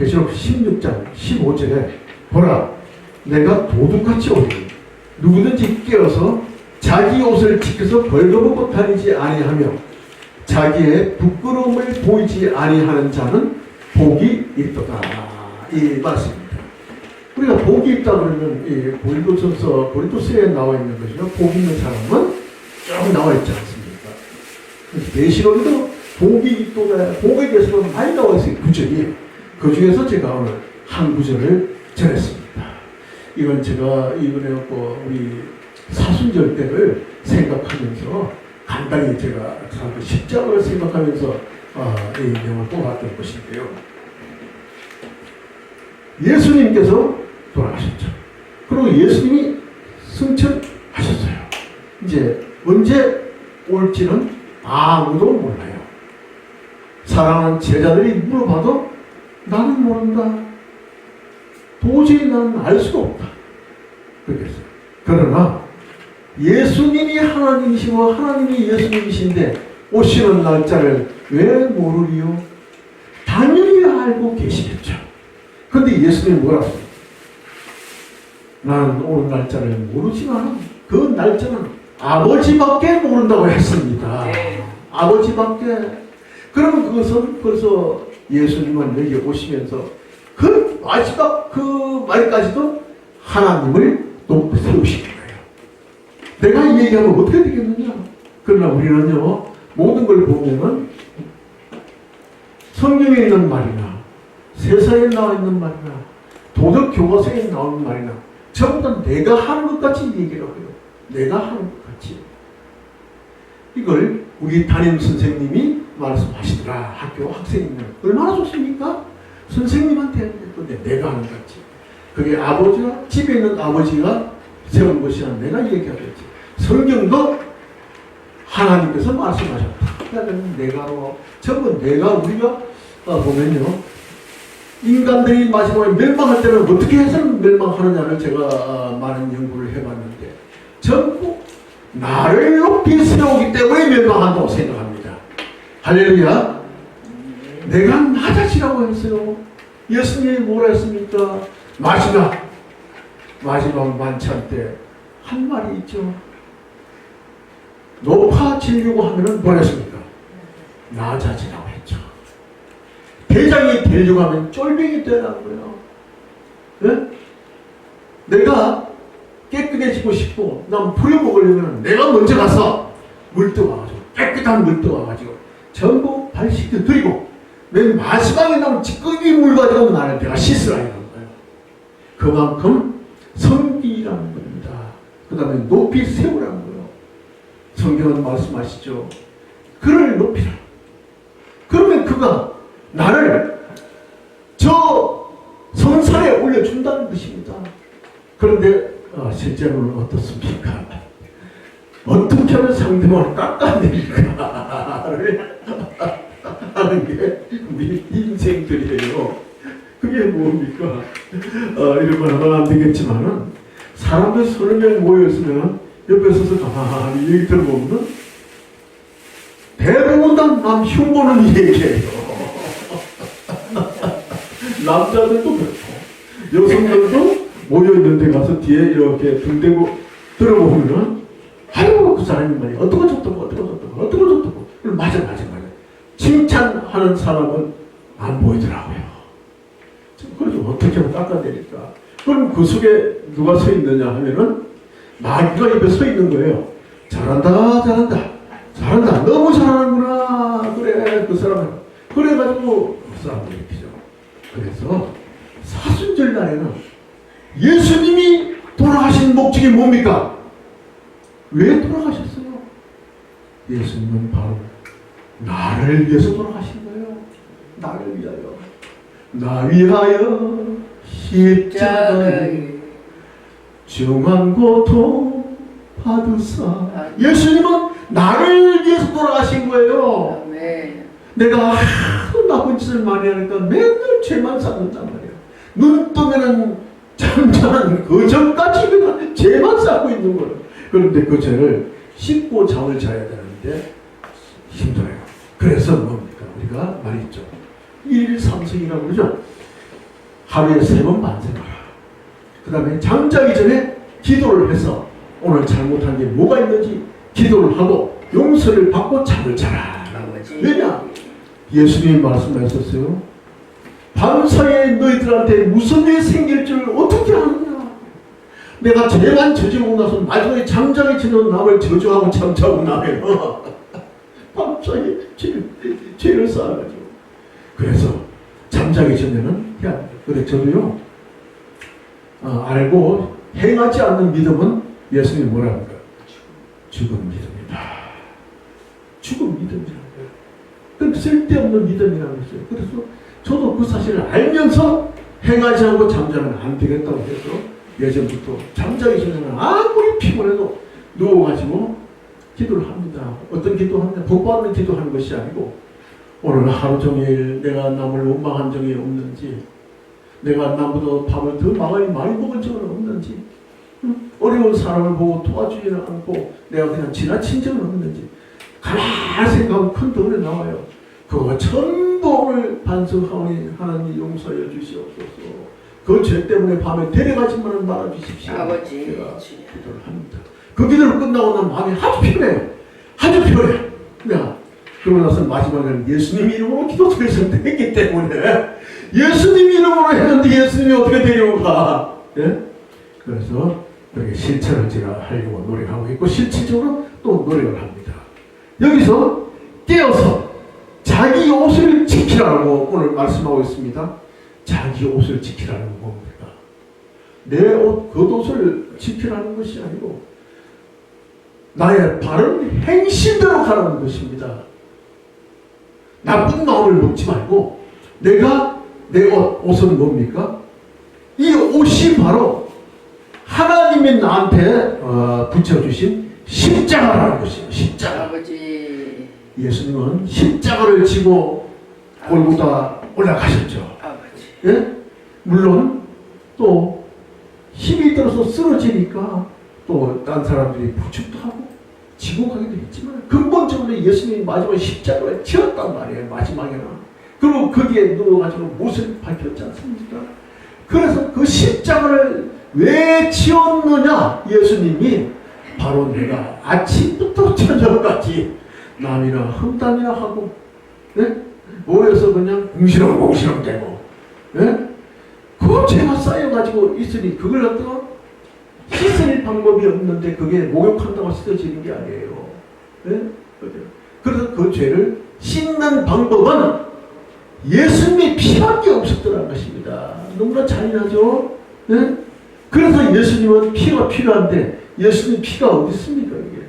계시록 16장 15절에 보라 내가 도둑같이 오리니 누구든지 깨어서 자기 옷을 지켜서 벌거벗고 다니지 아니하며 자기의 부끄러움을 보이지 아니하는 자는 복이 있도다 이 말씀입니다. 우리가 복이 있다 그러면 이 고린도전서 고린도서에 나와 있는 것이요 복 있는 사람은 쭉 나와 있지 않습니까? 계시록에도 복이 있도다 복에 대해서는 많이 나와 있어요 구절이 그 중에서 제가 오늘 한 구절을 전했습니다. 이건 제가 이번에 그 우리 사순절 때를 생각하면서 간단히 제가 그 십자가를 생각하면서 아, 이 내용을 뽑았던 것인데요. 예수님께서 돌아가셨죠. 그리고 예수님이 승천하셨어요. 이제 언제 올지는 아무도 몰라요. 사랑하는 제자들이 물어봐도 나는 모른다. 도저히 나는 알 수가 없다. 그랬어요. 그러나 예수님이 하나님이시고 하나님이 예수님이신데 오시는 날짜를 왜 모르리요? 당연히 알고 계시겠죠. 근데 예수님이 뭐라고? 나는 오는 날짜를 모르지만 그 날짜는 아버지밖에 모른다고 했습니다. 네. 아버지밖에. 그러면 그것은 벌써 예수님은 여기 오시면서 그 마지막 그 말까지도 하나님을 높이 세우신 거예요. 내가 얘기하면 어떻게 되겠느냐? 그러나 우리는요, 모든 걸 보면은 성경에 있는 말이나 세상에 나와 있는 말이나 도덕 교과서에 나오는 말이나 전부 다 내가 하는 것 같이 얘기를 해요. 내가 하는 것 같이. 이걸 우리 담임 선생님이 말씀하시더라. 학교 학생이면 얼마나 좋습니까? 선생님한테 근데 내가 하는 것 같이. 그게 아버지가 집에 있는 아버지가 세운 것이 아니라 내가 얘기하겠지. 성경도 하나님께서 말씀하셨다. 그러니까 내가 뭐 전부 내가 우리가 어, 보면요. 인간들이 마지막에 멸망할 때는 어떻게 해서 멸망하느냐를 제가 어, 많은 연구를 해봤는데 전부 나를 높이 세우기 때문에 멸망한다고 생각합니다. 할렐루야. 내가 나 자신이라고 했어요. 예수님이 뭐라 했습니까? 마지막 마지막 만찬 때 한 말이 있죠. 높아지려고 하면은 뭐랬습니까? 나 자신이라고 했죠. 대장이 되려고 하면 쫄병이 되라고요. 예? 내가 깨끗해지고 싶고 난 부려먹으려면 내가 먼저 가서 물 떠와가지고 깨끗한 물 떠와가지고 전부 발 씻겨드리고 맨 마지막에 남은 찌꺼기 물 가지고 나를 내가 씻으라는 거예요. 그만큼 성기라는 겁니다. 그 다음에 높이 세우라는 거예요. 성경은 말씀하시죠. 그를 높이라. 그러면 그가 나를 저 성산에 올려준다는 뜻입니다. 그런데 아, 실제로는 어떻습니까? 어떻게 하면 상대방을 깎아내릴까를 하는 게 우리 인생들이에요. 그게 뭡니까? 어, 이런 말 하면 안 되겠지만은 사람들 서너 명 모여있으면 옆에 서서 가만히 얘기 들어보면 대부분 다남 흉보는 얘기예요. 남자들도 그렇고 여성들도 모여있는 데 가서 뒤에 이렇게 등대고 들어보면 아이고 그 사람이 말이야 저떻고 어떻고 저떻고 어떻고 저떻고 맞아 맞아 맞아 칭찬하는 사람은 안 보이더라고요. 그래서 어떻게 깎아내릴까? 그럼 그 속에 누가 서 있느냐 하면은 마귀가 입에 서 있는 거예요. 잘한다, 잘한다, 잘한다. 너무 잘하는구나. 그래, 그 사람은. 그래가지고 그 사람을 일으키죠. 그래서 사순절 날에는 예수님이 돌아가신 목적이 뭡니까? 왜 돌아가셨어요? 예수님은 바로 나를 위해서 돌아가신 거예요. 나를 위하여. 나 위하여 십자가에 중한 고통 받으사 예수님은 나를 위해서 돌아가신 거예요. 네. 내가 하도 나쁜 짓을 많이 하니까 맨날 죄만 쌓는단 말이야. 눈 뜨면은 잠자는 그 전까지 그냥 죄만 쌓고 있는 거예요. 그런데 그 죄를 씻고 잠을 자야 되는데 힘들어요. 그래서 뭡니까? 우리가 말했죠. 일삼성이라고 그러죠. 하루에 세 번 반성하라. 그 다음에 잠자기 전에 기도를 해서 오늘 잘못한 게 뭐가 있는지 기도를 하고 용서를 받고 잠을 자라. 왜냐? 예수님이 말씀하셨어요. 밤사이에 너희들한테 무슨 일이 생길 줄 어떻게 아느냐? 내가 죄만 저지르고 나서 마지막에 잠자기 전에 남을 저주하고 잠자고 나면 밤사이에 죄를, 쌓아가지고 그래서 잠자기 전에는 돼요. 그래 저도요 어, 알고 행하지 않는 믿음은 예수님이 뭐라 합니까? 죽은 믿음이다. 죽은 믿음이라는 거예요. 그 쓸데없는 믿음이라는 거죠. 그래서 저도 그 사실을 알면서 행하지 않고 잠자면 안 되겠다고 해서 예전부터 잠자기 전에는 아무리 피곤해도 누워가지고 기도를 합니다. 어떤 기도하냐? 복 받는 기도하는 것이 아니고 오늘 하루 종일 내가 남을 원망한 적이 없는지 내가 남보다 밥을 더 많이 많이 먹은 적은 없는지 응? 어려운 사람을 보고 도와주지는 않고 내가 그냥 지나친 적은 없는지 가만히 생각하면 큰 덩어리 나와요. 그거 전부 오늘 반성하오니 하나님 용서해 주시옵소서. 그 죄 때문에 밤에 데려가지만 말아 주십시오. 아버지 제가. 기도를 합니다. 그 기도를 끝나고 나면 마음이 아주 피곤해요. 아주 피곤해. 내가 그러고 나서 마지막에는 예수님 이름으로 기도드려서 했기 때문에 예수님 이름으로 했는데 예수님이 어떻게 데려오가? 예? 그래서 그렇게 실천을 제가 하려고 노력하고 있고 실질적으로 또 노력을 합니다. 여기서 깨어서 자기 옷을 지키라고 오늘 말씀하고 있습니다. 자기 옷을 지키라는 건 뭡니까? 내 옷, 겉옷을 지키라는 것이 아니고 나의 바른 행실대로 가라는 것입니다. 나쁜 마음을 먹지 말고 내가 내 옷, 옷은 뭡니까? 이 옷이 바로 하나님이 나한테 어, 붙여주신 십자가라는 것이에요. 십자가. 아버지 예수님은 십자가를 지고 골고다 올라가셨죠. 아버지 예? 물론 또 힘이 들어서 쓰러지니까 또 딴 사람들이 부축도 하고 지고 가기도 했지만 근본적으로 예수님이 마지막에 십자가를 지었단 말이에요. 마지막에는. 그리고 거기에 누워가지고 못을 밝혔지 않습니까? 그래서 그 십자가를 왜 지었느냐? 예수님이 바로 내가 아침부터 저녁까지 남이나 흠담이나 하고 예? 모여서 그냥 궁시렁궁시렁 대고 예? 그 죄가 쌓여가지고 있으니 그걸 갖다가 씻을 방법이 없는데 그게 목욕한다고 씻어지는 게 아니에요. 예? 그죠? 그래서 그 죄를 씻는 방법은 예수님의 피밖에 없었더라는 것입니다. 너무나 잔인하죠? 예? 그래서 예수님은 피가 필요한데 예수님 피가 어디 있습니까? 이게?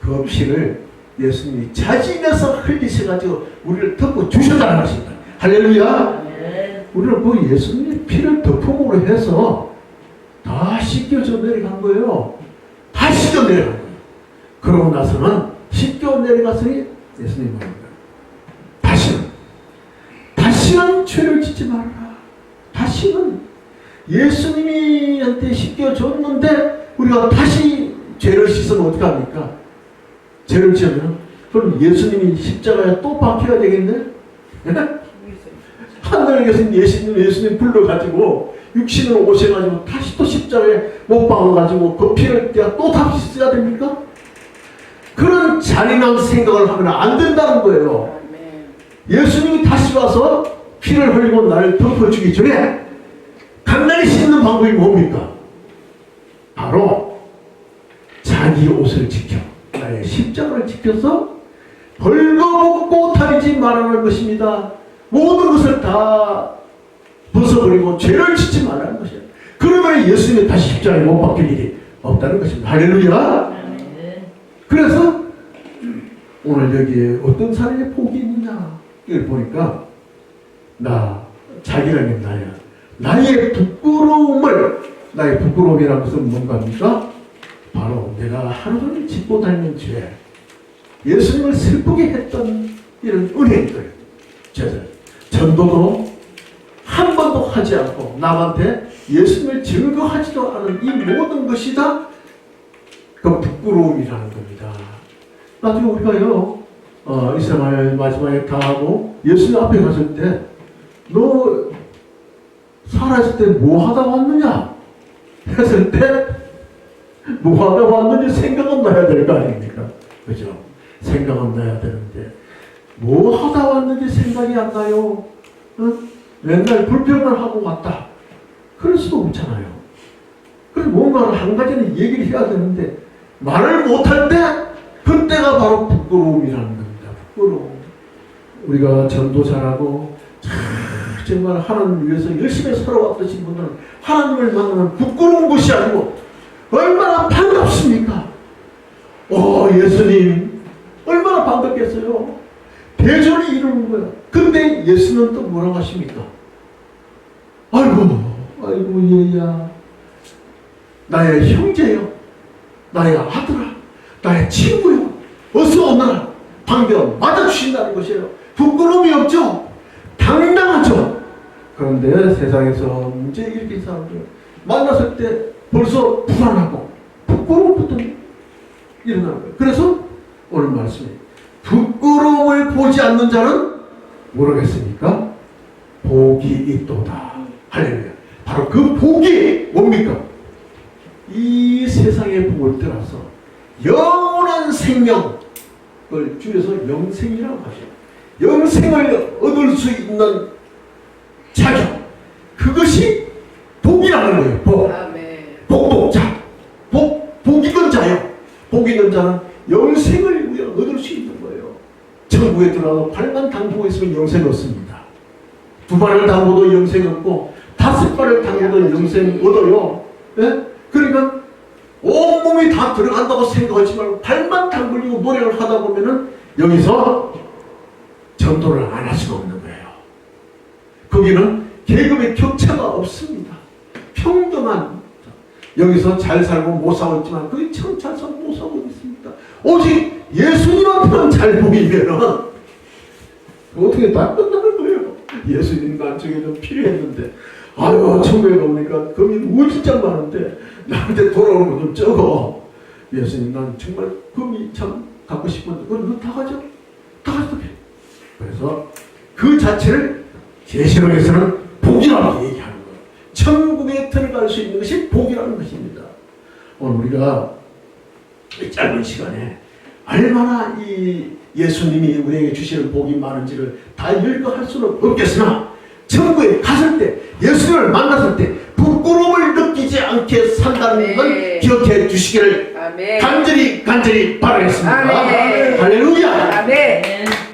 그 피를 예수님이 자진해서 흘리셔가지고 우리를 덮어 주셨다는 것입니다. 할렐루야! 네. 우리는 그 예수님의 피를 덮음으로 해서 다 씻겨져 내려간 거예요. 다 씻겨 내려간 거예요. 그러고 나서는 씻겨 내려갔으니 예수님 말입니다. 다시는, 다시는 죄를 짓지 말아라. 다시는 예수님이한테 씻겨줬는데 우리가 다시 죄를 씻으면 어떡합니까? 죄를 지으면 그럼 예수님이 십자가에 또 박혀야 되겠네? 하늘에서 예수님, 예수님 불러가지고 육신으로 오셔가지고 다시 또 십자가에 못 박아가지고 그 피를 내가 또 다시 써야 됩니까? 그런 잔인한 생각을 하면 안 된다는 거예요. 예수님이 다시 와서 피를 흘리고 나를 덮어주기 전에 간단히 씻는 방법이 뭡니까? 바로 자기 옷을 지켜 나의 십자가를 지켜서 벌거벗고 다니지 말라는 것입니다. 모든 것을 다 벗어버리고 죄를 짓지 말라는 것이에요. 그러면 예수님이 다시 십자가에 못 박힐 일이 없다는 것입니다. 할렐루야. 그래서 오늘 여기에 어떤 사람의 복이 있느냐 이걸 보니까 나 자기라는 나야 나의 부끄러움을 나의 부끄러움이라는 것은 뭔가입니까? 바로 내가 하루 종일 짚고 다니는 죄 예수님을 슬프게 했던 이런 은혜들 죄들 전도도 한 번도 하지 않고 남한테 예수님을 증거하지도 않은 이 모든 것이 다 그 부끄러움이라는 겁니다. 나중에 우리가요, 어, 이스라엘 마지막에 다 하고 예수님 앞에 갔을 때, 너 살아있을 때 뭐 하다 왔느냐? 했을 때, 뭐 하다 왔는지 생각은 나야 될 거 아닙니까? 그죠? 생각은 나야 되는데, 뭐 하다 왔는지 생각이 안 나요? 응? 맨날 불평을 하고 왔다. 그럴 수도 없잖아요. 그래서 뭔가를 한 가지는 얘기를 해야 되는데, 말을 못할 때, 그때가 바로 부끄러움이라는 겁니다. 부끄러움. 우리가 전도 잘하고, 참 정말 하나님 위해서 열심히 살아왔듯이 분들은 하나님을 만나면 부끄러운 것이 아니고 얼마나 반갑습니까? 오 예수님 얼마나 반갑겠어요? 대전이 이루는 거야. 근데 예수는 또 뭐라고 하십니까? 아이고 아이고 얘야 나의 형제요 나의 아들아 나의 친구요 어서 오너라 방변 맞아주신다는 것이에요. 부끄러움이 없죠? 당당하죠? 그런데 세상에서 문제 일으킨 사람들 만났을 때 벌써 불안하고 부끄러움부터 일어나는 거예요. 그래서 오늘 말씀에 부끄러움을 보지 않는 자는 모르겠습니까? 복이 있도다. 할렐루야. 바로 그 복이 뭡니까? 이 세상의 복을 떠나서 영원한 생명을 주에서 영생이라고 하죠. 영생을 얻을 수 있는 자격 그것이 복이라는 거예요. 복. 복복자. 복, 복 있는 자요. 복 있는 자는 영생을 우리가 얻을 수 있는 거예요. 천국에 들어가서 발만 담그고 있으면 영생 얻습니다. 두 발을 담고도 영생 얻고 발을 담고도 영생 얻어요. 예? 그러니까 온몸이 다 들어간다고 생각하지 말고 발만 담글리고 노력을 하다 보면은 여기서 전도를 안 할 수가 없는 거예요. 거기는 계급의 격차가 없습니다. 평등한 여기서 잘 살고 못 살고 있지만 그게 참잘 살고 못 살고 있습니다. 오직 예수님한테만 잘 보이면은 어떻게 다 끝나는 거예요. 예수님 난 저게 좀 필요했는데 아유 천국에 가보니까 금이 우진짜 많은데 나한테 돌아오는 거좀 적어. 예수님 난 정말 금이 참 갖고 싶은데 그럼 너다 가져. 다 가져도 돼. 그래서 그 자체를 제시록에서는 복이라고 얘기하는 거예요. 천국에 들어갈 수 있는 것이 복이라는 것입니다. 오늘 우리가 이 짧은 시간에 얼마나 이 예수님이 우리에게 주시는 복이 많은지를 다 읽어 할 수는 없겠으나 천국에 갔을 때 예수님을 만났을 때 부끄러움을 느끼지 않게 산다는 건 네. 기억해 주시기를 아멘. 간절히 간절히 바라겠습니다. 아멘. 할렐루야. 아멘.